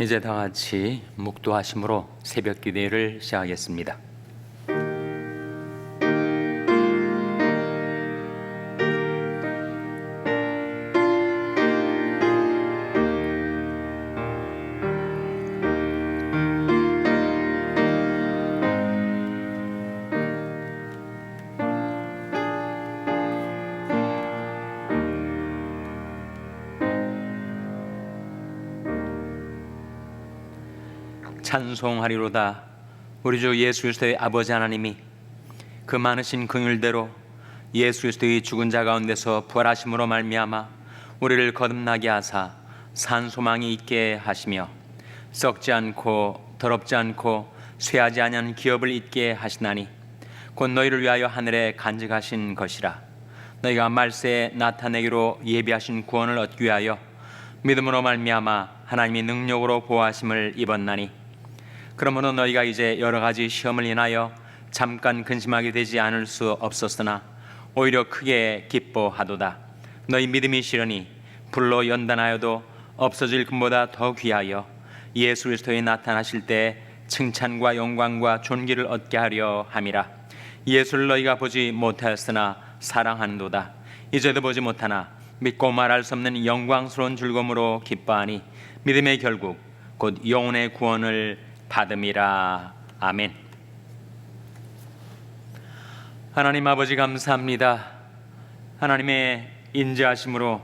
이제 다 같이 묵도하심으로 새벽 기도를 시작하겠습니다. 찬송하리로다. 우리 주 예수 그리스도의 아버지 하나님이 그 많으신 긍휼대로 예수 그리스도의 죽은 자 가운데서 부활하심으로 말미암아 우리를 거듭나게 하사 산 소망이 있게 하시며 썩지 않고 더럽지 않고 쇠하지 아니한 기업을 잊게 하시나니 곧 너희를 위하여 하늘에 간직하신 것이라. 너희가 말세에 나타내기로 예비하신 구원을 얻기 위하여 믿음으로 말미암아 하나님이 능력으로 보호하심을 입었나니 그러므로 너희가 이제 여러 가지 시험을 인하여 잠깐 근심하게 되지 않을 수 없었으나 오히려 크게 기뻐하도다. 너희 믿음이 시려니 불로 연단하여도 없어질 금보다 더 귀하여 예수 그리스도에 나타나실 때 칭찬과 영광과 존귀를 얻게 하려 함이라. 예수를 너희가 보지 못하였으나 사랑하는도다. 이제도 보지 못하나 믿고 말할 수 없는 영광스러운 즐거움으로 기뻐하니 믿음의 결국 곧 영혼의 구원을 받음이라 아멘. 하나님 아버지 감사합니다. 하나님의 인자하심으로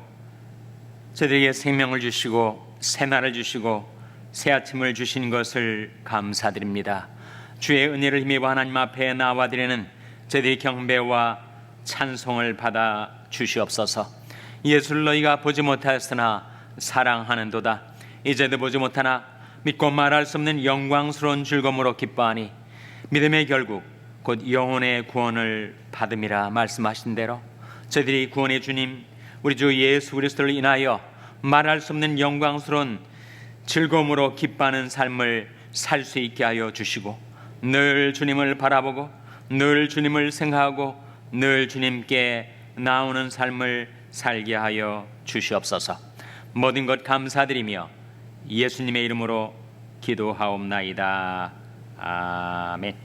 저들에게 생명을 주시고 새날을 주시고 새 아침을 주신 것을 감사드립니다. 주의 은혜를 힘입어 하나님 앞에 나와 드리는 저들의 경배와 찬송을 받아 주시옵소서. 예수를 너희가 보지 못하였으나 사랑하는도다. 이제도 보지 못하나 믿고 말할 수 없는 영광스러운 즐거움으로 기뻐하니 믿음의 결국 곧 영혼의 구원을 받음이라 말씀하신 대로 저희들이 구원의 주님 우리 주 예수 그리스도를 인하여 말할 수 없는 영광스러운 즐거움으로 기뻐하는 삶을 살 수 있게 하여 주시고 늘 주님을 바라보고 늘 주님을 생각하고 늘 주님께 나오는 삶을 살게 하여 주시옵소서. 모든 것 감사드리며 예수님의 이름으로 기도하옵나이다. 아멘.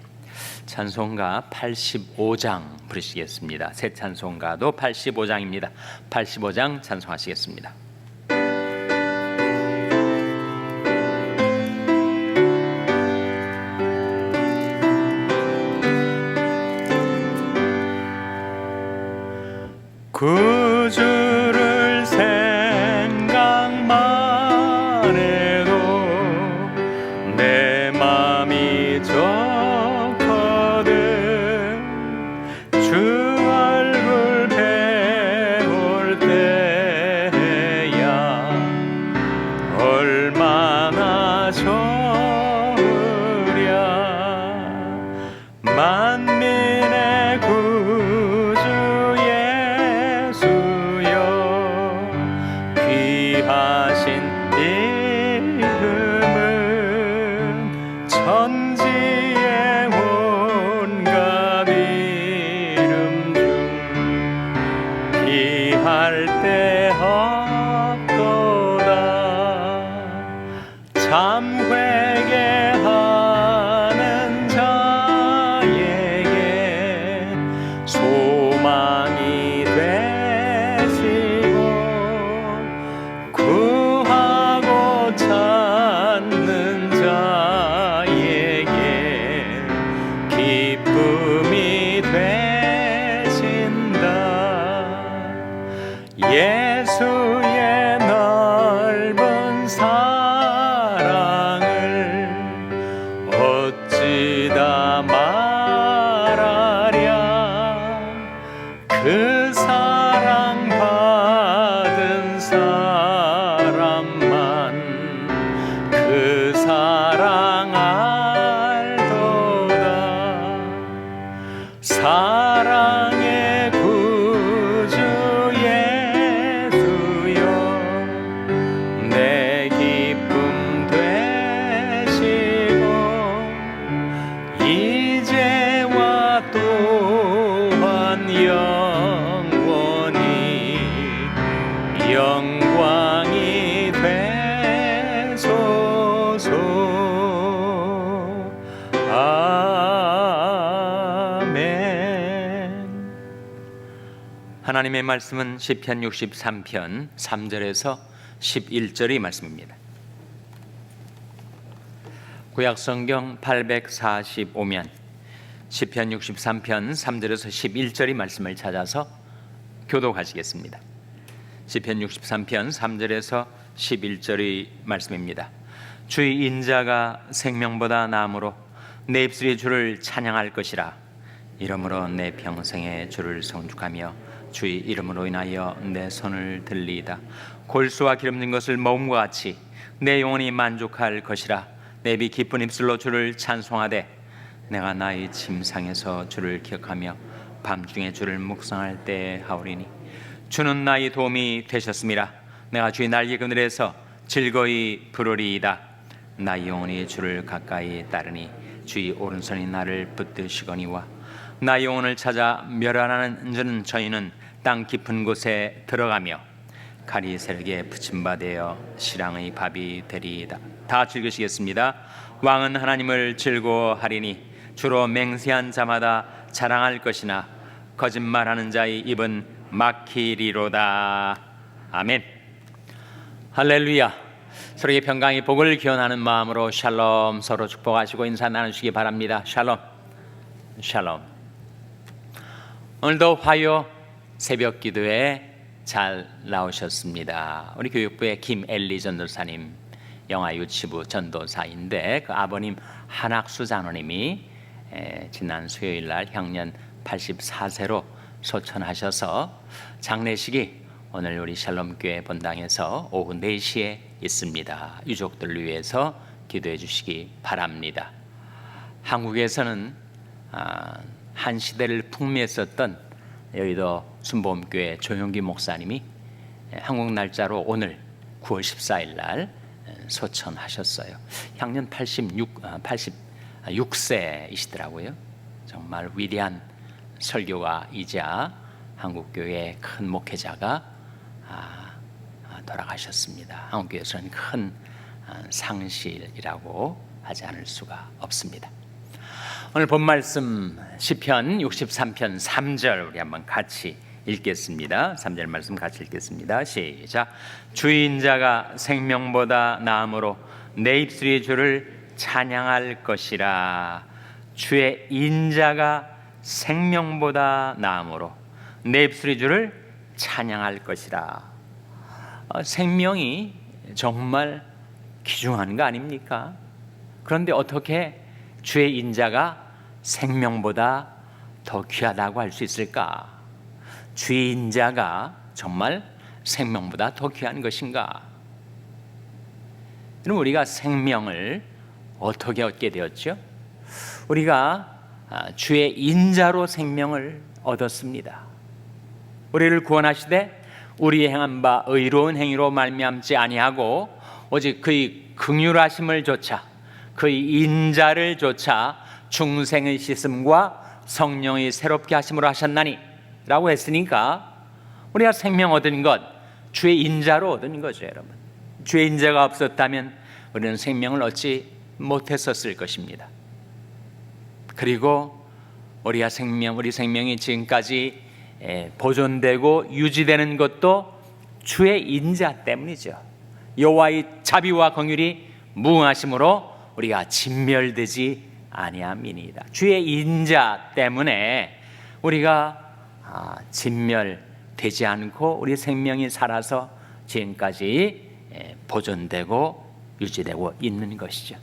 찬송가 85장 부르시겠습니다. 새 찬송가도 85장입니다. 85장 찬송하시겠습니다. 구 맘 말씀은 시편 63편 3절에서 11절의 말씀입니다. 구약 성경 845면 시편 63편 3절에서 11절의 말씀을 찾아서 교독하시겠습니다. 시편 63편 3절에서 11절의 말씀입니다. 주의 인자가 생명보다 나음으로 내 입술이 주를 찬양할 것이라 이러므로 내 평생에 주를 성축하며 주의 이름으로 인하여 내 손을 들리이다. 골수와 기름진 것을 먹음과 같이 내 영혼이 만족할 것이라. 내 입이 기쁜 입술로 주를 찬송하되 내가 나의 침상에서 주를 기억하며 밤중에 주를 묵상할 때 하오리니. 주는 나의 도움이 되셨습니다. 내가 주의 날개 그늘에서 즐거이 부르리이다. 나의 영혼이 주를 가까이 따르니 주의 오른손이 나를 붙드시거니와 나 영혼을 찾아 멸하는 저는 저희는 땅 깊은 곳에 들어가며 가리 세력에 붙임바되어 실랑의 밥이 되리이다. 다 즐기시겠습니다. 왕은 하나님을 즐거워하리니 주로 맹세한 자마다 자랑할 것이나 거짓말하는 자의 입은 막히리로다. 아멘. 할렐루야. 서로의 평강의 복을 기원하는 마음으로 샬롬 서로 축복하시고 인사 나누시기 바랍니다. 샬롬. 샬롬. 오늘도 화요 새벽 기도에 잘 나오셨습니다. 우리 교육부의 김엘리 전도사님 영화 유치부 전도사인데 그 아버님 한학수 장로님이 에, 지난 수요일 날 향년 84세로 소천하셔서 장례식이 오늘 우리 샬롬교회 본당에서 오후 4시에 있습니다. 유족들을 위해서 기도해 주시기 바랍니다. 한국에서는 아, 한 시대를 풍미했었던 여의도 순복음교회 조용기 목사님이 한국 날짜로 오늘 9월 14일 날 소천하셨어요. 향년 86 86세이시더라고요. 정말 위대한 설교가이자 한국 교회의 큰 목회자가 아, 아, 돌아가셨습니다. 한국 교회에서는 큰 아, 상실이라고 하지 않을 수가 없습니다. 오늘 본 말씀 시편 63편 3절 우리 한번 같이 읽겠습니다. 3절 말씀 같이 읽겠습니다. 시작. 주인자가 생명보다 나음으로 내 입술이 주를 찬양할 것이라. 주의 인자가 생명보다 나음으로 내 입술이 주를 찬양할 것이라. 어, 생명이 정말 귀중한 거 아닙니까? 그런데 어떻게 주의 인자가 생명보다 더 귀하다고 할 수 있을까? 주의 인자가 정말 생명보다 더 귀한 것인가? 그럼 우리가 생명을 어떻게 얻게 되었죠? 우리가 아, 주의 인자로 생명을 얻었습니다. 우리를 구원하시되 우리 행한 바 의로운 행위로 말미암지 아니하고 오직 그의 긍휼하심을 조차 그의 인자를 조차 중생의 씻음과 성령의 새롭게 하심으로 하셨나니 라고 했으니까 우리가 생명 얻은 것 주의 인자로 얻은 거죠 여러분. 주의 인자가 없었다면 우리는 생명을 얻지 못했었을 것입니다. 그리고 우리가 생명 우리 생명이 지금까지 보존되고 유지되는 것도 주의 인자 때문이죠. 여호와의 자비와 긍휼이 무궁하심으로 우리가 진멸되지 아니함이니이다. 주의 인자 때문에 우리가 아, 진멸되지 않고 우리 생명이 살아서 지금까지 보존되고 유지되고 있는 것이죠.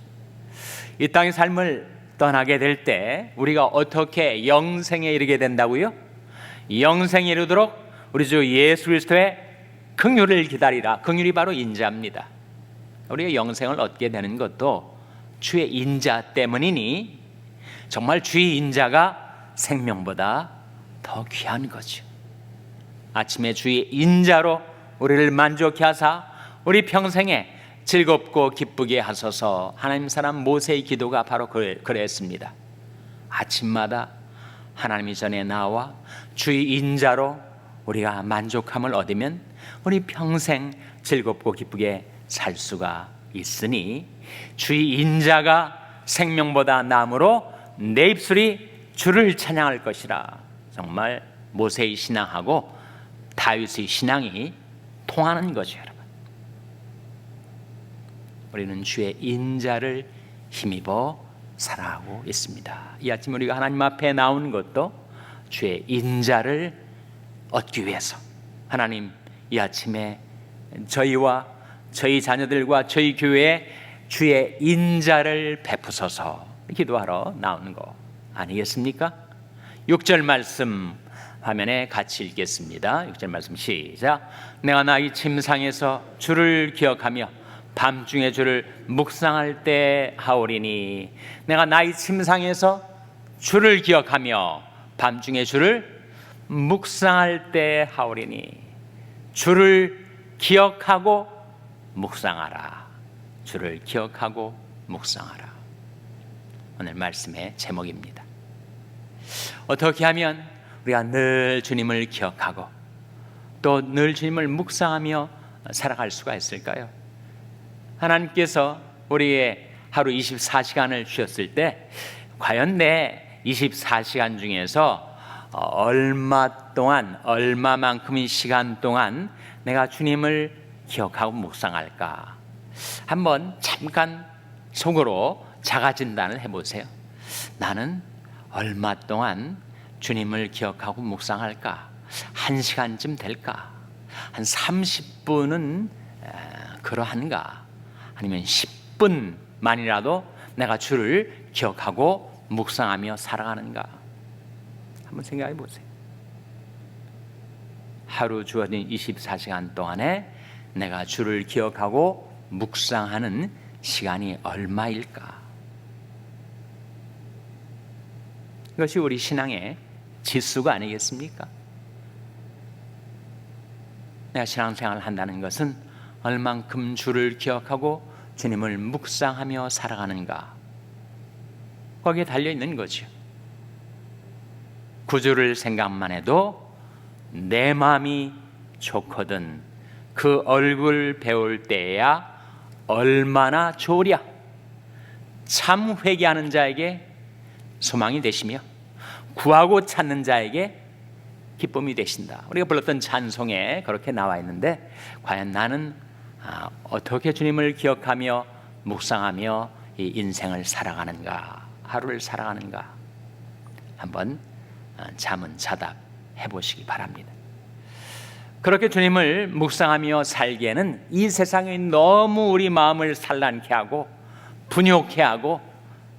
이 땅의 삶을 떠나게 될 때 우리가 어떻게 영생에 이르게 된다고요? 영생에 이르도록 우리 주 예수 그리스도의 긍휼을 기다리라. 긍휼이 바로 인자입니다. 우리가 영생을 얻게 되는 것도 주의 인자 때문이니 정말 주의 인자가 생명보다 더 귀한 거죠. 아침에 주의 인자로 우리를 만족케 하사 우리 평생에 즐겁고 기쁘게 하소서 하나님 사람 모세의 기도가 바로 그랬습니다. 아침마다 하나님이 전에 나와 주의 인자로 우리가 만족함을 얻으면 우리 평생 즐겁고 기쁘게 살 수가 있으니 주의 인자가 생명보다 나으로 내 입술이 주를 찬양할 것이라 정말 모세의 신앙하고 다윗의 신앙이 통하는 거죠, 여러분. 우리는 주의 인자를 힘입어 살아가고 있습니다. 이 아침 우리가 하나님 앞에 나온 것도 주의 인자를 얻기 위해서 하나님 이 아침에 저희와 저희 자녀들과 저희 교회에 주의 인자를 베푸소서 기도하러 나오는 거 아니겠습니까? 6절 말씀 화면에 같이 읽겠습니다. 6절 말씀 시작. 내가 나의 침상에서 주를 기억하며 밤중에 주를 묵상할 때 하오리니 내가 나의 침상에서 주를 기억하며 밤중에 주를 묵상할 때 하오리니 주를 기억하고 묵상하라. 주를 기억하고 묵상하라. 오늘 말씀의 제목입니다. 어떻게 하면 우리가 늘 주님을 기억하고 또 늘 주님을 묵상하며 살아갈 수가 있을까요? 하나님께서 우리의 하루 24시간을 주셨을 때 과연 내 24시간 중에서 얼마 동안 얼마만큼의 시간 동안 내가 주님을 기억하고 묵상할까? 한번 잠깐 속으로 자가 진단을 해보세요. 나는 얼마 동안 주님을 기억하고 묵상할까? 한 시간쯤 될까? 한 30분은 그러한가? 아니면 10분만이라도 내가 주를 기억하고 묵상하며 살아가는가? 한번 생각해 보세요. 하루 주어진 24시간 동안에 내가 주를 기억하고 묵상하는 시간이 얼마일까? 이것이 우리 신앙의 지수가 아니겠습니까? 내가 신앙생활을 한다는 것은 얼만큼 주를 기억하고 주님을 묵상하며 살아가는가 거기에 달려 있는 거죠. 구주를 생각만 해도 내 마음이 좋거든 그 얼굴 배울 때야 얼마나 좋으랴 참 회개하는 자에게 소망이 되시며 구하고 찾는 자에게 기쁨이 되신다. 우리가 불렀던 찬송에 그렇게 나와 있는데 과연 나는 아, 어떻게 주님을 기억하며 묵상하며 이 인생을 살아가는가 하루를 살아가는가 한번 아, 잠은 자답 해보시기 바랍니다. 그렇게 주님을 묵상하며 살기에는 이 세상이 너무 우리 마음을 산란케 하고 분욕케 하고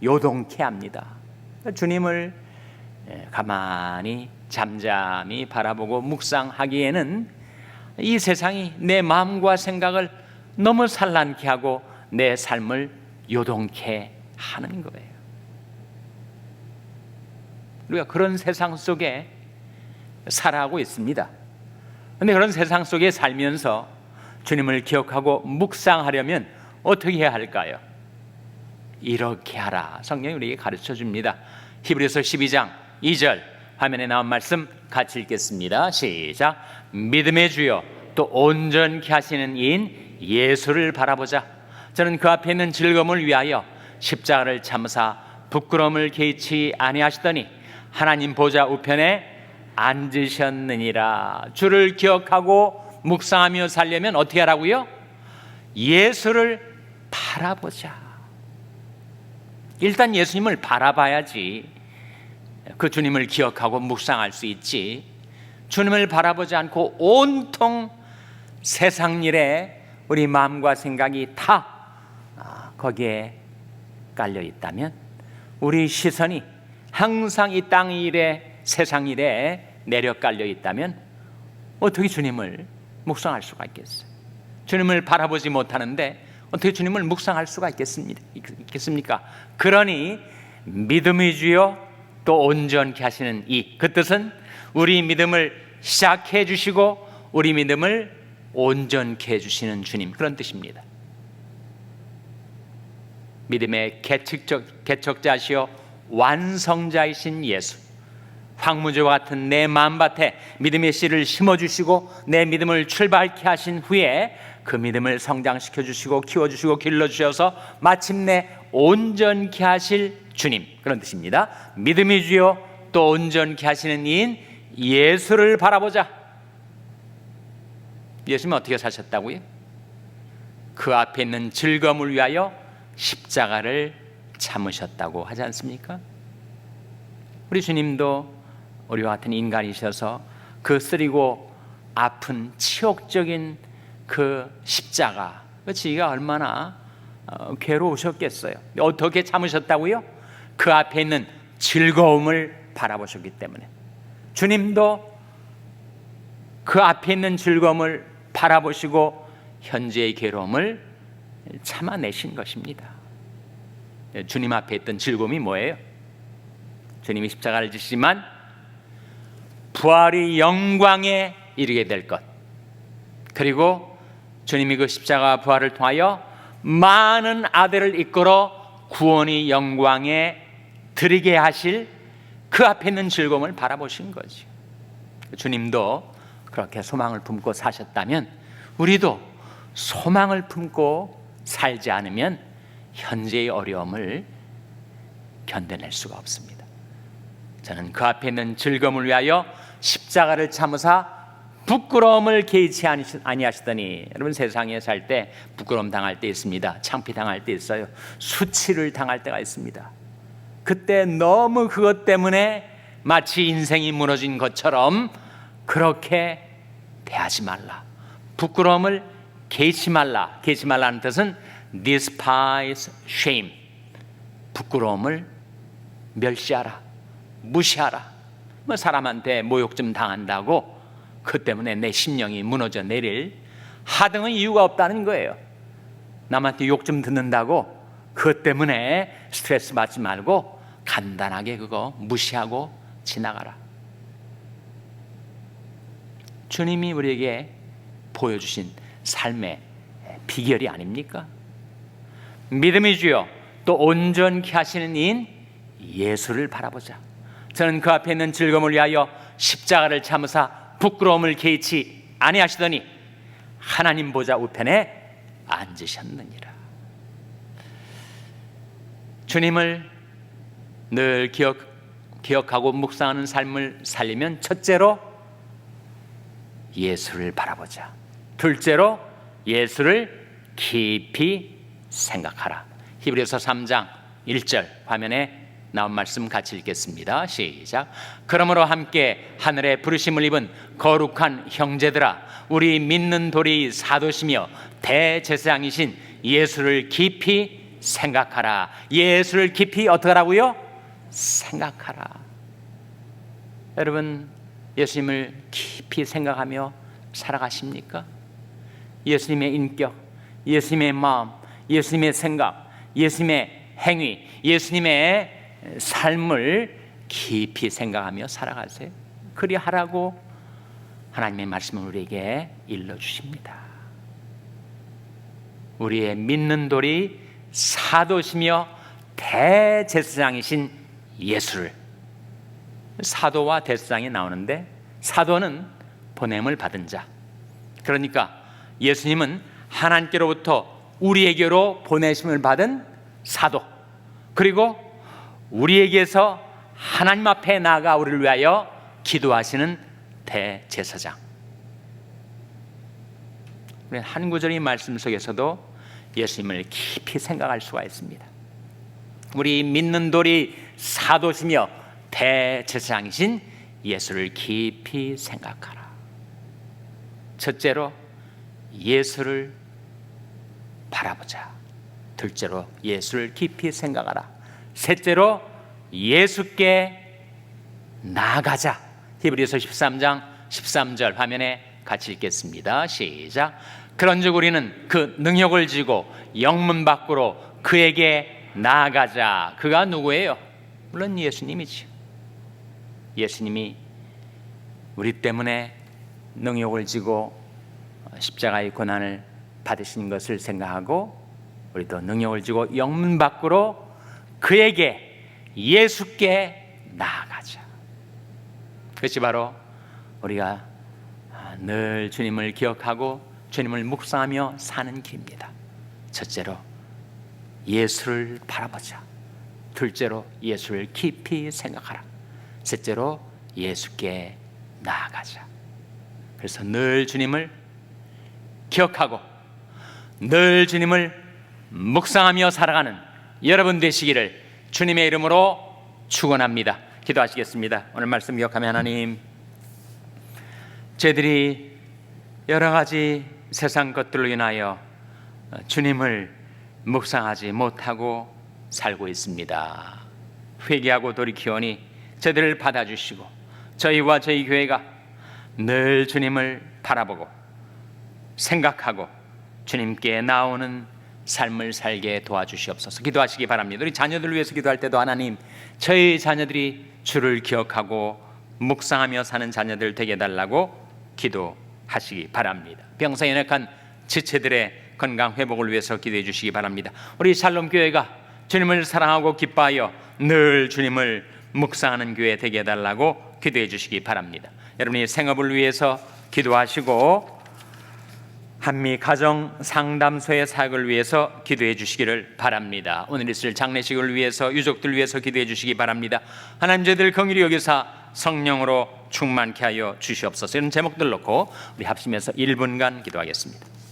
요동케 합니다. 주님을 예, 가만히 잠잠히 바라보고 묵상하기에는 이 세상이 내 마음과 생각을 너무 산란케 하고 내 삶을 요동케 하는 거예요. 우리가 그런 세상 속에 살아가고 있습니다. 그런데 그런 세상 속에 살면서 주님을 기억하고 묵상하려면 어떻게 해야 할까요? 이렇게 하라. 성경이 우리에게 가르쳐 줍니다. 히브리서 12장 2절 화면에 나온 말씀 같이 읽겠습니다. 시작. 믿음의 주여 또 온전케 하시는 이인 예수를 바라보자. 저는 그 앞에 있는 즐거움을 위하여 십자가를 참사 부끄러움을 개의치 아니하시더니 하나님 보좌 우편에 앉으셨느니라. 주를 기억하고 묵상하며 살려면 어떻게 하라고요? 예수를 바라보자. 일단 예수님을 바라봐야지 그 주님을 기억하고 묵상할 수 있지. 주님을 바라보지 않고 온통 세상 일에 우리 마음과 생각이 다 아, 거기에 깔려 있다면 우리 시선이 항상 이 땅 일에 세상 일에 내려 깔려 있다면 어떻게 주님을 묵상할 수가 있겠어요? 주님을 바라보지 못하는데 어떻게 주님을 묵상할 수가 있겠습니까? 그러니 믿음의 주요 또 온전케 하시는 이 그 뜻은 우리 믿음을 시작해 주시고 우리 믿음을 온전케 해 주시는 주님 그런 뜻입니다. 믿음의 개척적 개척자시요 완성자이신 예수 황무지와 같은 내 마음밭에 믿음의 씨를 심어 주시고 내 믿음을 출발케 하신 후에 그 믿음을 성장시켜 주시고 키워 주시고 길러 주셔서 마침내 온전케 하실 주님 그런 뜻입니다. 믿음이 주요 또 온전케 하시는 이인 예수를 바라보자. 예수님 어떻게 사셨다고요? 그 앞에 있는 즐거움을 위하여 십자가를 참으셨다고 하지 않습니까? 우리 주님도 우리와 같은 인간이셔서 그 쓰리고 아픈 치욕적인 그 십자가 그 지가 얼마나 어, 괴로우셨겠어요. 어떻게 참으셨다고요? 그 앞에 있는 즐거움을 바라보셨기 때문에 주님도 그 앞에 있는 즐거움을 바라보시고 현재의 괴로움을 참아내신 것입니다. 주님 앞에 있던 즐거움이 뭐예요? 주님이 십자가를 지시지만 부활의 영광에 이르게 될 것. 그리고 주님이 그 십자가 부활을 통하여 많은 아들을 이끌어 구원의 영광에 드리게 하실 그 앞에 있는 즐거움을 바라보신 거죠. 주님도 그렇게 소망을 품고 사셨다면 우리도 소망을 품고 살지 않으면 현재의 어려움을 견뎌낼 수가 없습니다. 저는 그 앞에 있는 즐거움을 위하여 십자가를 참으사 부끄러움을 개의치 아니하시더니 여러분 세상에 살 때 부끄러움 당할 때 있습니다. 창피 당할 때 있어요. 수치를 당할 때가 있습니다. 그때 너무 그것 때문에 마치 인생이 무너진 것처럼 그렇게 대하지 말라. 부끄러움을 개의치 말라. 개의치 말라는 뜻은 despise shame. 부끄러움을 멸시하라. 무시하라. 뭐 사람한테 모욕 좀 당한다고 그 때문에 내 심령이 무너져 내릴 하등은 이유가 없다는 거예요. 남한테 욕 좀 듣는다고 그것 때문에 스트레스 받지 말고 간단하게 그거 무시하고 지나가라. 주님이 우리에게 보여주신 삶의 비결이 아닙니까? 믿음이 주요 또 온전케 하시는 이인 예수를 바라보자. 저는 그 앞에 있는 즐거움을 위하여 십자가를 참으사 부끄러움을 개의치 아니하시더니 하나님 보좌 우편에 앉으셨느니라. 주님을 늘 기억 기억하고 묵상하는 삶을 살리면 첫째로 예수를 바라보자. 둘째로 예수를 깊이 생각하라. 히브리서 3장 1절 화면에 나온 말씀 같이 읽겠습니다. 시작. 그러므로 함께 하늘의 부르심을 입은 거룩한 형제들아 우리 믿는 돌이 사도시며 대제사장이신 예수를 깊이 생각하라. 예수를 깊이 어떻게 하라고요? 생각하라. 여러분 예수님을 깊이 생각하며 살아가십니까? 예수님의 인격, 예수님의 마음, 예수님의 생각, 예수님의 행위, 예수님의 삶을 깊이 생각하며 살아가세요. 그리 하라고 하나님의 말씀을 우리에게 일러 주십니다. 우리의 믿는 돌이 사도시며 대제사장이신 예수를 사도와 대제사장이 나오는데 사도는 보냄을 받은 자. 그러니까 예수님은 하나님께로부터 우리에게로 보내심을 받은 사도. 그리고 우리에게서 하나님 앞에 나가 우리를 위하여 기도하시는 대제사장. 한 구절의 말씀 속에서도 예수님을 깊이 생각할 수가 있습니다. 우리 믿는 돌이 사도시며 대제사장이신 예수를 깊이 생각하라. 첫째로 예수를 바라보자. 둘째로 예수를 깊이 생각하라. 셋째로 예수께 나아가자. 히브리서 13장 13절 화면에 같이 읽겠습니다. 시작. 그런즉 우리는 그 능력을 지고 영문 밖으로 그에게 나아가자. 그가 누구예요? 물론 예수님이지. 예수님이 우리 때문에 능력을 지고 십자가의 고난을 받으신 것을 생각하고 우리도 능력을 지고 영문 밖으로 그에게 예수께 나아가자. 그것이 바로 우리가 늘 주님을 기억하고 주님을 묵상하며 사는 길입니다. 첫째로 예수를 바라보자. 둘째로 예수를 깊이 생각하라. 셋째로 예수께 나아가자. 그래서 늘 주님을 기억하고 늘 주님을 묵상하며 살아가는 여러분 되시기를 주님의 이름으로 축원합니다. 기도하시겠습니다. 오늘 말씀 기억하며 하나님 저희들이 여러 가지 세상 것들로 인하여 주님을 묵상하지 못하고 살고 있습니다. 회개하고 돌이키오니 저들을 받아주시고 저희와 저희 교회가 늘 주님을 바라보고 생각하고 주님께 나오는 삶을 살게 도와주시옵소서. 기도하시기 바랍니다. 우리 자녀들 위해서 기도할 때도 하나님, 저희 자녀들이 주를 기억하고 묵상하며 사는 자녀들 되게 달라고 기도하시기 바랍니다. 병사 연약한 지체들의 건강 회복을 위해서 기도해 주시기 바랍니다. 우리 샬롬 교회가 주님을 사랑하고 기뻐하여 늘 주님을 묵상하는 교회 되게 해달라고 기도해 주시기 바랍니다. 여러분이 생업을 위해서 기도하시고 한미 가정 상담소의 사역을 위해서 기도해 주시기를 바랍니다. 오늘 있을 장례식을 위해서 유족들 위해서 기도해 주시기 바랍니다. 하나님 저들 긍휼히 여기사 성령으로 충만케 하여 주시옵소서. 이런 제목들 놓고 우리 합심해서 1분간 기도하겠습니다.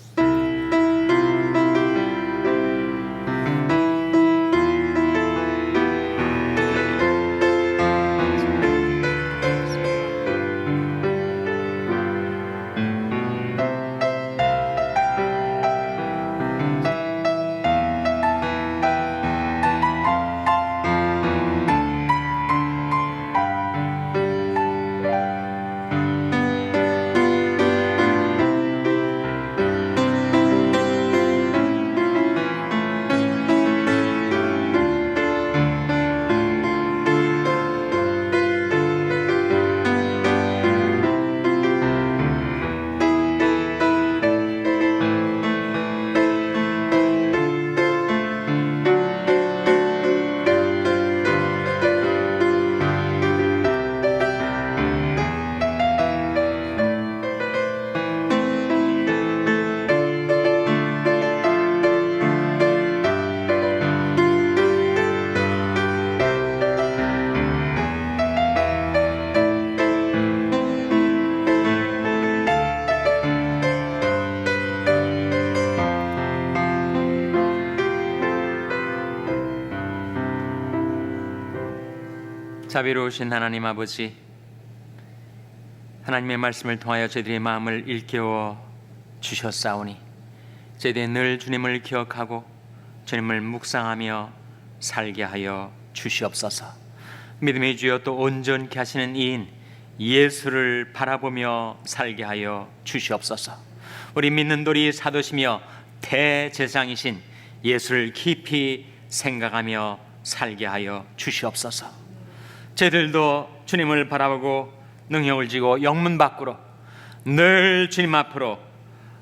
자비로우신 하나님 아버지 하나님의 말씀을 통하여 저희들의 마음을 일깨워 주셨사오니 저희들이 늘 주님을 기억하고 주님을 묵상하며 살게 하여 주시옵소서. 믿음의 주여 또 온전케 하시는 이인 예수를 바라보며 살게 하여 주시옵소서. 우리 믿는 돌이 사도시며 대제상이신 예수를 깊이 생각하며 살게 하여 주시옵소서 저희들도 주님을 바라보고 능력을 지고 영문 밖으로 늘 주님 앞으로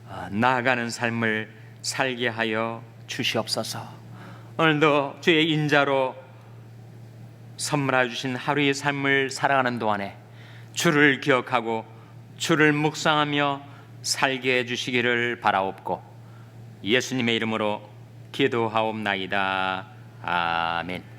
어, 나아가는 삶을 살게 하여 주시옵소서. 오늘도 주의 인자로 선물해 주신 하루의 삶을 살아가는 동안에 주를 기억하고 주를 묵상하며 살게 해 주시기를 바라옵고 예수님의 이름으로 기도하옵나이다. 아멘.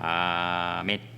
아멘.